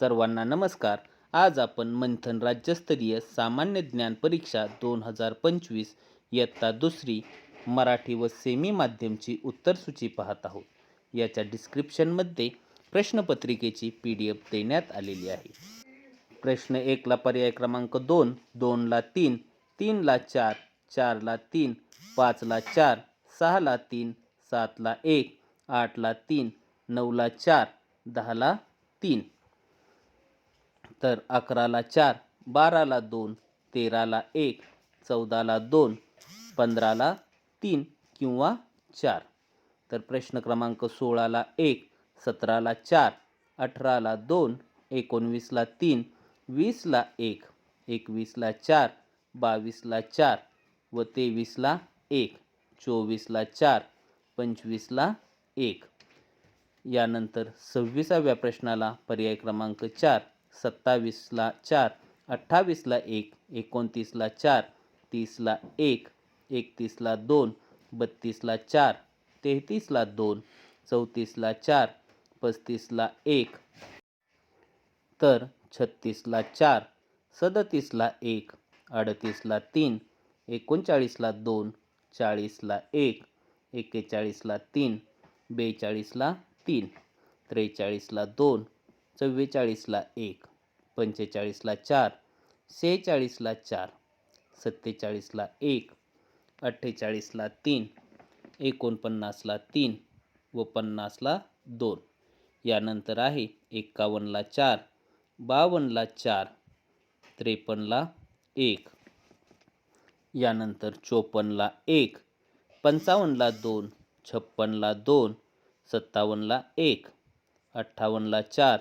सर्वांना नमस्कार. आज आपण मंथन राज्यस्तरीय सामान्य ज्ञान परीक्षा दोन हजार पंचवीस इयत्ता दुसरी मराठी व सेमी माध्यमची उत्तरसूची पाहत आहोत. याच्या डिस्क्रिप्शनमध्ये प्रश्नपत्रिकेची पी डी एफ देण्यात आलेली आहे. प्रश्न एकला पर्याय क्रमांक दोन दोनला तीन तीनला चार चारला तीन पाचला चार सहाला तीन सातला एक आठला तीन नऊला चार दहाला तीन. तर अकराला चार बाराला दोन तेराला एक चौदाला दोन पंधराला तीन किंवा चार. तर प्रश्न क्रमांक सोळाला एक सतराला चार अठराला दोन एकोणवीसला तीन वीसला एक एकवीसला चार बावीसला चार व तेवीसला एक चोवीसला चार पंचवीसला एक. यानंतर सव्वीसाव्या प्रश्नाला पर्याय क्रमांक चार सत्तावीसला चार अठ्ठावीसला एक एकोणतीसला चार तीसला एक एकतीसला दोन बत्तीसला चार तेहतीसला दोन चौतीसला चार पस्तीसला एक. तर छत्तीसला चार सदतीसला एक अडतीसला तीन एकोणचाळीसला दोन चाळीसला एक एक्केचाळीसला तीन बेचाळीसला तीन त्रेचाळीसला दोन चव्वेचाळीसला एक पंचेचाळीसला चार सेहेचाळीसला चार सत्तेचाळीसला एक अठ्ठेचाळीसला तीन एकोणपन्नासला तीन व पन्नासला दोन. यानंतर आहे एक्कावन्नला चार बावन्नला चार त्रेपन्नला एक. यानंतर चोपन्नला एक पंचावन्नला दोन छप्पन्नला दोन सत्तावन्नला एक अठ्ठावन्नला चार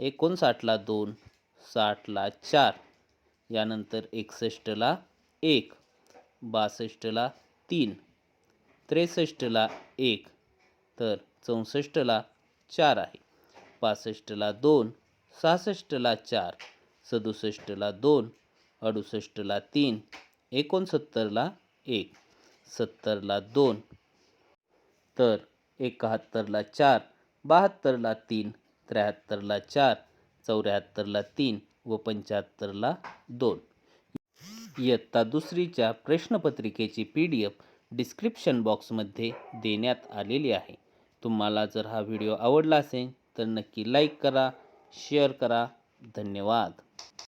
एकोणसाठला दोन साठला चार यानंतर एकसष्टला एक बासष्टला तीन त्रेसष्टला एक तर चौसष्टला चार आहे. पासष्टला दोन सहासष्टला चार सदुसष्टला दोन अडुसष्टला तीन एकोणसत्तरला एक सत्तरला दोन तर एकाहत्तरला चार बहात्तरला तीन त्र्याहत्तरला चार चौऱ्याहत्तरला तीन व पंच्याहत्तरला दोन. इयत्ता दुसरीच्या प्रश्नपत्रिकेची पी डी एफ डिस्क्रिप्शन बॉक्समध्ये देण्यात आलेली आहे. तुम्हाला जर हा व्हिडिओ आवडला असेल तर नक्की लाईक करा शेअर करा. धन्यवाद.